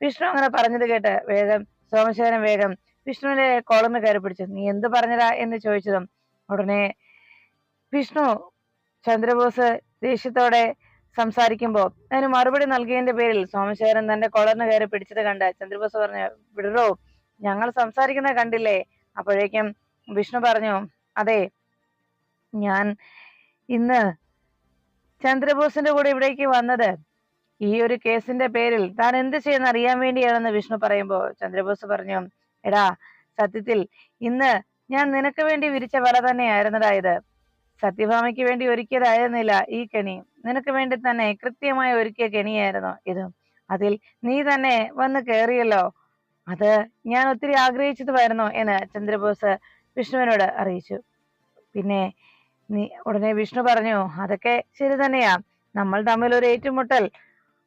വിഷ്ണു അങ്ങനെ പറഞ്ഞത് കേട്ട് വേഗം സോമശേഖരൻ വേഗം വിഷ്ണുവിന്റെ കോളന്ന് കയറി പിടിച്ചു നീ എന്ത് പറഞ്ഞതാ? എന്ന് ചോദിച്ചതും ഉടനെ വിഷ്ണു ചന്ദ്രബോസ് ദേഷ്യത്തോടെ സംസാരിക്കുമ്പോൾ അതിന് മറുപടി നൽകിയതിന്റെ പേരിൽ സോമശേഖരൻ തന്റെ കൊളർന്ന് കയറി പിടിച്ചത് കണ്ട് ചന്ദ്രബോസ് പറഞ്ഞു വിടറോ ഞങ്ങൾ സംസാരിക്കുന്നത് കണ്ടില്ലേ? അപ്പോഴേക്കും വിഷ്ണു പറഞ്ഞു അതെ ഞാൻ ഇന്ന് ചന്ദ്രബോസിന്റെ കൂടെ ഇവിടേക്ക് വന്നത് ഈ ഒരു കേസിന്റെ പേരിൽ. താൻ എന്ത് ചെയ്യുന്ന അറിയാൻ വേണ്ടിയാണെന്ന് വിഷ്ണു പറയുമ്പോൾ ചന്ദ്രബോസ് പറഞ്ഞു എടാ സത്യത്തിൽ ഇന്ന് ഞാൻ നിനക്ക് വേണ്ടി വിരിച്ച വല തന്നെയായിരുന്നടാ ഇത്. സത്യഭാമയ്ക്ക് വേണ്ടി ഒരുക്കിയതായിരുന്നില്ല ഈ കെണി. നിനക്ക് വേണ്ടി തന്നെ കൃത്യമായി ഒരുക്കിയ കെണിയായിരുന്നു ഇത്. അതിൽ നീ തന്നെ വന്ന് കയറിയല്ലോ അത് ഞാൻ ഒത്തിരി ആഗ്രഹിച്ചതുമായിരുന്നു എന്ന് ചന്ദ്രബോസ് വിഷ്ണുവിനോട് അറിയിച്ചു. പിന്നെ നീ ഉടനെ വിഷ്ണു പറഞ്ഞു അതൊക്കെ ശരി തന്നെയാ. നമ്മൾ തമ്മിൽ ഒരു ഏറ്റുമുട്ടൽ.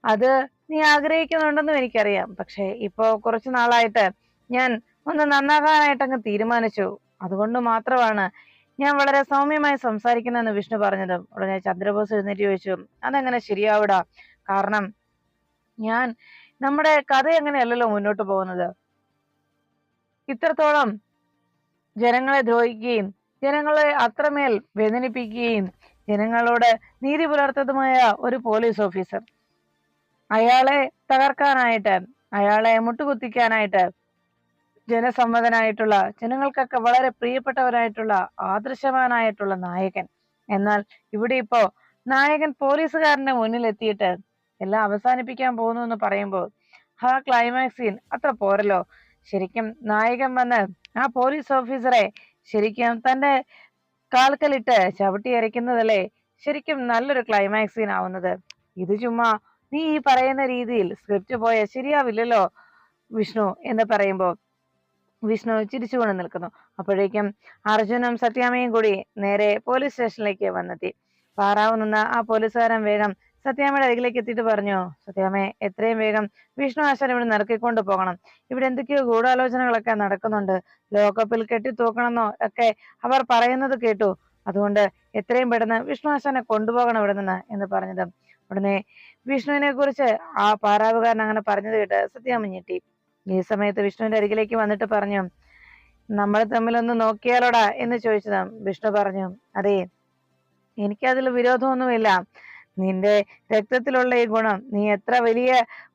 അത് നീ ആഗ്രഹിക്കുന്നുണ്ടെന്നും എനിക്കറിയാം. പക്ഷെ ഇപ്പോ കുറച്ചു നാളായിട്ട് ഞാൻ ഒന്ന് നന്നാകാനായിട്ട് അങ്ങ് തീരുമാനിച്ചു. അതുകൊണ്ട് മാത്രമാണ് ഞാൻ വളരെ സൗമ്യമായി സംസാരിക്കുന്നെന്ന് വിഷ്ണു പറഞ്ഞതും ഉടനെ ചന്ദ്രബോസ് എഴുന്നേറ്റ് ചോദിച്ചു അതെങ്ങനെ ശരിയാവിടാ? കാരണം ഞാൻ നമ്മുടെ കഥ എങ്ങനെയല്ലല്ലോ മുന്നോട്ട് പോകുന്നത്? ഇത്രത്തോളം ജനങ്ങളെ ദ്രോഹിക്കുകയും ജനങ്ങളെ അത്രമേൽ വേദനിപ്പിക്കുകയും ജനങ്ങളോട് നീതി പുലർത്തതുമായ ഒരു പോലീസ് ഓഫീസർ. അയാളെ തകർക്കാനായിട്ട് അയാളെ മുട്ടുകുത്തിക്കാനായിട്ട് ജനസമ്മതനായിട്ടുള്ള ജനങ്ങൾക്കൊക്കെ വളരെ പ്രിയപ്പെട്ടവരായിട്ടുള്ള ആദർശവാനായിട്ടുള്ള നായകൻ. എന്നാൽ ഇവിടെ ഇപ്പോ നായകൻ പോലീസുകാരന്റെ മുന്നിൽ എത്തിയിട്ട് എല്ലാം അവസാനിപ്പിക്കാൻ പോകുന്നു എന്ന് പറയുമ്പോൾ ആ ക്ലൈമാക്സ് സീൻ അത്ര പോരല്ലോ. ശരിക്കും നായകൻ വന്ന് ആ പോലീസ് ഓഫീസറെ ശരിക്കും തന്റെ കാൽക്കലിട്ട് ചവിട്ടി അരയ്ക്കുന്നതല്ലേ ശരിക്കും നല്ലൊരു ക്ലൈമാക്സ് സീൻ ആവുന്നത്. ഇത് ചുമ്മാ നീ ഈ പറയുന്ന രീതിയിൽ സ്ക്രിപ്റ്റ് പോയ ശരിയാവില്ലല്ലോ വിഷ്ണു എന്ന് പറയുമ്പോൾ വിഷ്ണു ചിരിച്ചുകൊണ്ട് നിൽക്കുന്നു. അപ്പോഴേക്കും അർജുനും സത്യാമയും കൂടി നേരെ പോലീസ് സ്റ്റേഷനിലേക്ക് വന്നെത്തി. പാറാവ് നിന്ന ആ പോലീസുകാരൻ വേഗം സത്യാമ്മയുടെ അരികിലേക്ക് എത്തിയിട്ട് പറഞ്ഞു സത്യാമ്മയെ എത്രയും വേഗം വിഷ്ണു ആശാൻ ഇവിടെ നിറക്കിക്കൊണ്ട് പോകണം. ഇവിടെ എന്തൊക്കെയോ ഗൂഢാലോചനകളൊക്കെ നടക്കുന്നുണ്ട്. ലോകകപ്പിൽ കെട്ടി തൂക്കണമെന്നോ ഒക്കെ അവർ പറയുന്നത് കേട്ടു. അതുകൊണ്ട് എത്രയും പെട്ടെന്ന് വിഷ്ണു ആശാനെ കൊണ്ടുപോകണം ഇവിടെ നിന്ന് എന്ന് പറഞ്ഞത്. ഉടനെ വിഷ്ണുവിനെ കുറിച്ച് ആ പാറാവുകാരൻ അങ്ങനെ പറഞ്ഞത് കേട്ട് സത്യാമ്മ ഞെട്ടി. ഈ സമയത്ത് വിഷ്ണുവിന്റെ അരികിലേക്ക് വന്നിട്ട് പറഞ്ഞു നമ്മൾ തമ്മിലൊന്ന് നോക്കിയാലോടാ എന്ന് ചോദിച്ചതാ. വിഷ്ണു പറഞ്ഞു അതെ എനിക്കതിൽ വിരോധമൊന്നുമില്ല. നിന്റെ രക്തത്തിലുള്ള ഈ ഗുണം നീ എത്ര വലിയ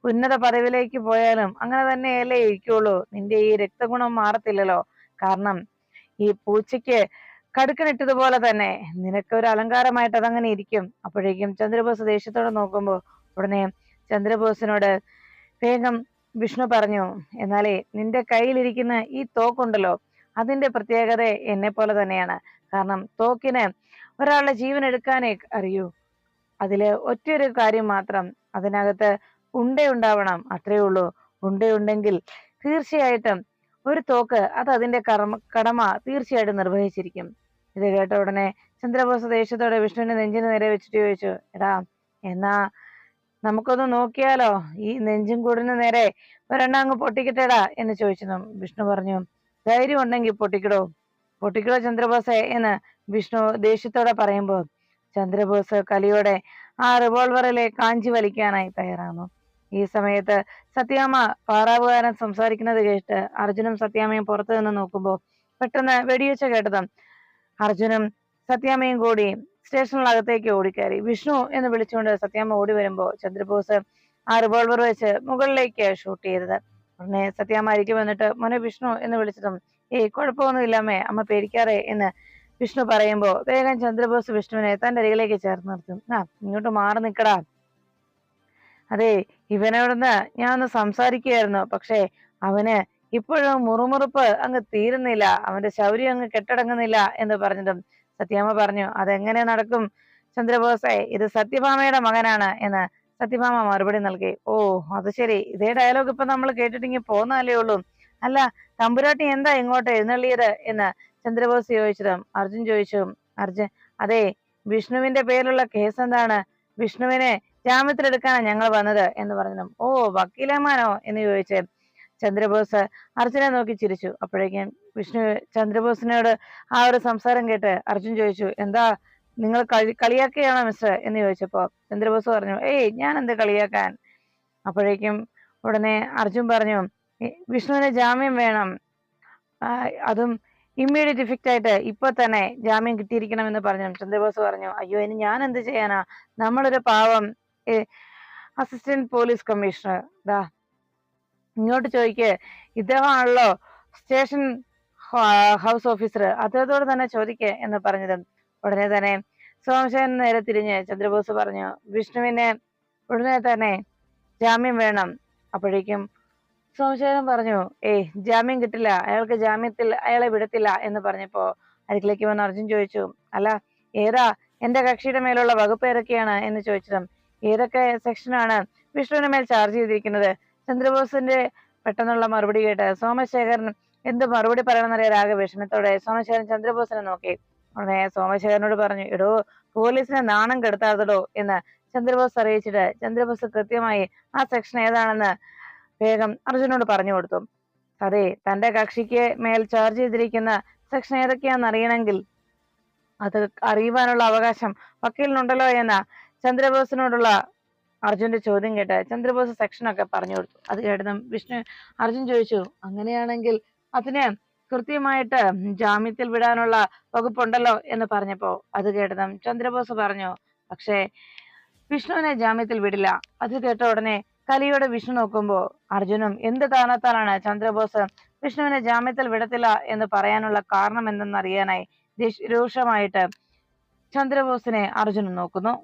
ഉന്നത പദവിയിലേക്ക് പോയാലും അങ്ങനെ തന്നെയല്ലേ ഇരിക്കുള്ളൂ. നിന്റെ ഈ രക്തഗുണം മാറത്തില്ലല്ലോ. കാരണം ഈ പൂച്ചയ്ക്ക് കടുക്കനിട്ടതുപോലെ തന്നെ നിനക്ക് ഒരു അലങ്കാരമായിട്ട് അതങ്ങനെ ഇരിക്കും. അപ്പോഴേക്കും ചന്ദ്രബോസ് ദേഷ്യത്തോടെ നോക്കുമ്പോൾ ഉടനെ ചന്ദ്രബോസിനോട് വേഗം വിഷ്ണു പറഞ്ഞു എന്നാലേ നിന്റെ കയ്യിലിരിക്കുന്ന ഈ തോക്കുണ്ടല്ലോ അതിന്റെ പ്രത്യേകത എന്നെ പോലെ തന്നെയാണ്. കാരണം തോക്കിന് ഒരാളുടെ ജീവൻ എടുക്കാനേ അറിയൂ. അതിൽ ഒറ്റയൊരു കാര്യം മാത്രം അതിനകത്ത് ഉണ്ടയുണ്ടാവണം അത്രയേ ഉള്ളൂ. ഉണ്ടയുണ്ടെങ്കിൽ തീർച്ചയായിട്ടും ഒരു തോക്ക് അത് അതിന്റെ കർമ്മ കടമ തീർച്ചയായിട്ടും നിർവഹിച്ചിരിക്കും. ഇത് കേട്ട ഉടനെ ചന്ദ്രബോസ് ദേഷ്യത്തോടെ വിഷ്ണുവിന്റെ നെഞ്ചിന് നേരെ വെച്ചിട്ട് ചോദിച്ചു എടാ എന്നാ നമുക്കൊന്ന് നോക്കിയാലോ? ഈ നെഞ്ചും കൂടിന് നേരെ ഒരെണ്ണം അങ്ങ് പൊട്ടിക്കട്ടേടാ എന്ന് ചോദിച്ചു വിഷ്ണു പറഞ്ഞു. ധൈര്യം ഉണ്ടെങ്കിൽ പൊട്ടിക്കടോ. പൊട്ടിക്കടോ ചന്ദ്രബോസെ എന്ന് വിഷ്ണു ദേഷ്യത്തോടെ പറയുമ്പോൾ ചന്ദ്രബോസ് കലിയോടെ ആ റിവോൾവറിലെ കാഞ്ചി വലിക്കാനായി തയ്യാറാകുന്നു. ഈ സമയത്ത് സത്യാമ്മ പാറാവുകാരൻ സംസാരിക്കുന്നത് കേട്ട് അർജുനും സത്യാമ്മയും പുറത്തു നിന്ന് നോക്കുമ്പോൾ പെട്ടെന്ന് വെടിവെച്ച കേട്ടതും അർജുനും സത്യാമ്മയും കൂടി സ്റ്റേഷനിനകത്തേക്ക് ഓടിക്കയറി. വിഷ്ണു എന്ന് വിളിച്ചുകൊണ്ട് സത്യാമ്മ ഓടി വരുമ്പോൾ ചന്ദ്രബോസ് ആ റിവോൾവർ വെച്ച് മുകളിലേക്ക് ഷൂട്ട് ചെയ്തത്. ഉടനെ സത്യാമ്മ അരികെ വന്നിട്ട് മോനെ വിഷ്ണു എന്ന് വിളിച്ചതും ഏയ് കുഴപ്പമൊന്നും ഇല്ലാമേ അമ്മ പേടിക്കാറേ എന്ന് വിഷ്ണു പറയുമ്പോൾ വേഗം ചന്ദ്രബോസ് വിഷ്ണുവിനെ തന്റെ അരികിലേക്ക് ചേർന്ന് നിർത്തും. ആ ഇങ്ങോട്ട് മാറി നിൽക്കടാ. അതെ ഇവനോടൊന്ന് ഞാൻ ഒന്ന് സംസാരിക്കുകയായിരുന്നു. പക്ഷേ അവന് ഇപ്പോഴും മുറുമുറുപ്പ് അങ്ങ് തീരുന്നില്ല. അവന്റെ ശൗര്യം അങ്ങ് കെട്ടടങ്ങുന്നില്ല എന്ന് പറഞ്ഞതും സത്യാമ്മ പറഞ്ഞു അതെങ്ങനെ നടക്കും? ചന്ദ്രബോസെ ഇത് സത്യഭാമയുടെ മകനാണ് എന്ന് സത്യഭാമ മറുപടി നൽകി. ഓ അത് ശരി. ഇതേ ഡയലോഗ് ഇപ്പൊ നമ്മൾ കേട്ടിട്ടിങ്ങി പോന്നാലേ ഉള്ളൂ. അല്ല തമ്പുരാട്ടി എന്താ ഇങ്ങോട്ട് എഴുന്നള്ളിയത്? എന്ന് ചന്ദ്രബോസ് ചോദിച്ചതും അർജുൻ ചോദിച്ചു. അർജുൻ അതെ വിഷ്ണുവിന്റെ പേരിലുള്ള കേസ് എന്താണ്? വിഷ്ണുവിനെ ജാമ്യത്തിലെടുക്കാനാണ് ഞങ്ങൾ വന്നത് എന്ന് പറഞ്ഞു ഓ വക്കീലമാനോ എന്ന് ചോദിച്ച് ചന്ദ്രബോസ് അർജുനെ നോക്കി ചിരിച്ചു. അപ്പോഴേക്കും വിഷ്ണു ചന്ദ്രബോസിനോട് ആ ഒരു സംസാരം കേട്ട് അർജുൻ ചോദിച്ചു എന്താ നിങ്ങൾ കളി കളിയാക്കുകയാണോ മിസ്റ്റർ എന്ന് ചോദിച്ചപ്പോ ചന്ദ്രബോസ് പറഞ്ഞു ഏയ് ഞാൻ എന്ത് കളിയാക്കാൻ? അപ്പോഴേക്കും ഉടനെ അർജുൻ പറഞ്ഞു വിഷ്ണുവിന് ജാമ്യം വേണം. അതും ഇമ്മീഡിയറ്റ് ഇഫക്റ്റ് ആയിട്ട് ഇപ്പൊ തന്നെ ജാമ്യം കിട്ടിയിരിക്കണം എന്ന് പറഞ്ഞു. ചന്ദ്രബോസ് പറഞ്ഞു അയ്യോ ഇനി ഞാൻ എന്ത് ചെയ്യാനാ? നമ്മളൊരു പാവം അസിസ്റ്റന്റ് പോലീസ് കമ്മീഷണർ ദാ ഇങ്ങോട്ട് ചോദിക്കേ ഇദ്ദേഹമാണല്ലോ സ്റ്റേഷൻ ഹൗസ് ഓഫീസർ അദ്ദേഹത്തോട് തന്നെ ചോദിക്കേ എന്ന് പറഞ്ഞത് ഉടനെ തന്നെ സോമശേഖരൻ നേരെ തിരിഞ്ഞ് ചന്ദ്രബോസ് പറഞ്ഞു വിഷ്ണുവിനെ ഉടനെ തന്നെ ജാമ്യം വേണം. അപ്പോഴേക്കും സോമശേഖരൻ പറഞ്ഞു ഏയ് ജാമ്യം കിട്ടില്ല. അയാൾക്ക് ജാമ്യത്തിൽ അയാളെ വിടത്തില്ല. എന്ന് പറഞ്ഞപ്പോ അരിക്കലേക്ക് വന്ന് അർജുൻ ചോദിച്ചു അല്ല ഏതാ? എന്റെ കക്ഷിയുടെ മേലുള്ള വകുപ്പ് ഏതൊക്കെയാണ്? എന്ന് ചോദിച്ചതും ഏതൊക്കെ സെക്ഷനാണ് വിഷ്ണുവിന് മേൽ ചാർജ് ചെയ്തിരിക്കുന്നത്? ചന്ദ്രബോസിന്റെ പെട്ടെന്നുള്ള മറുപടി കേട്ട് സോമശേഖരൻ എന്ത് മറുപടി പറയണമെന്നറിയാൻ ആകെ വിഷമത്തോടെ സോമശേഖരൻ ചന്ദ്രബോസിനെ നോക്കി. ഉടനെ സോമശേഖരനോട് പറഞ്ഞു എടോ പോലീസിനെ നാണം കെടുത്താതടോ എന്ന് ചന്ദ്രബോസ് അറിയിച്ചിട്ട് ചന്ദ്രബോസ് കൃത്യമായി ആ സെക്ഷൻ ഏതാണെന്ന് വേഗം അർജുനോട് പറഞ്ഞു കൊടുത്തു. അതെ തന്റെ കക്ഷിക്ക് മേൽ ചാർജ് ചെയ്തിരിക്കുന്ന സെക്ഷൻ ഏതൊക്കെയാണെന്ന് അറിയണമെങ്കിൽ അത് അറിയുവാനുള്ള അവകാശം വക്കീലിനുണ്ടല്ലോ എന്ന ചന്ദ്രബോസിനോടുള്ള അർജുന്റെ ചോദ്യം കേട്ട് ചന്ദ്രബോസ് സെക്ഷനൊക്കെ പറഞ്ഞു കൊടുത്തു. അത് കേട്ടതും വിഷ്ണു അർജുൻ ചോദിച്ചു അങ്ങനെയാണെങ്കിൽ അതിന് കൃത്യമായിട്ട് ജാമ്യത്തിൽ വിടാനുള്ള വകുപ്പുണ്ടല്ലോ എന്ന് പറഞ്ഞപ്പോ അത് കേട്ടതും ചന്ദ്രബോസ് പറഞ്ഞു പക്ഷേ വിഷ്ണുവിനെ ജാമ്യത്തിൽ വിടില്ല. അത് കേട്ട ഉടനെ കലിയോടെ വിഷ്ണു നോക്കുമ്പോ അർജുനും എന്ത് കാരണത്താലാണ് ചന്ദ്രബോസ് വിഷ്ണുവിനെ ജാമ്യത്തിൽ വിടത്തില്ല എന്ന് പറയാനുള്ള കാരണം എന്തെന്നറിയാനായി രൂക്ഷമായിട്ട് ചന്ദ്രബോസിനെ അർജുനൻ നോക്കുന്നു.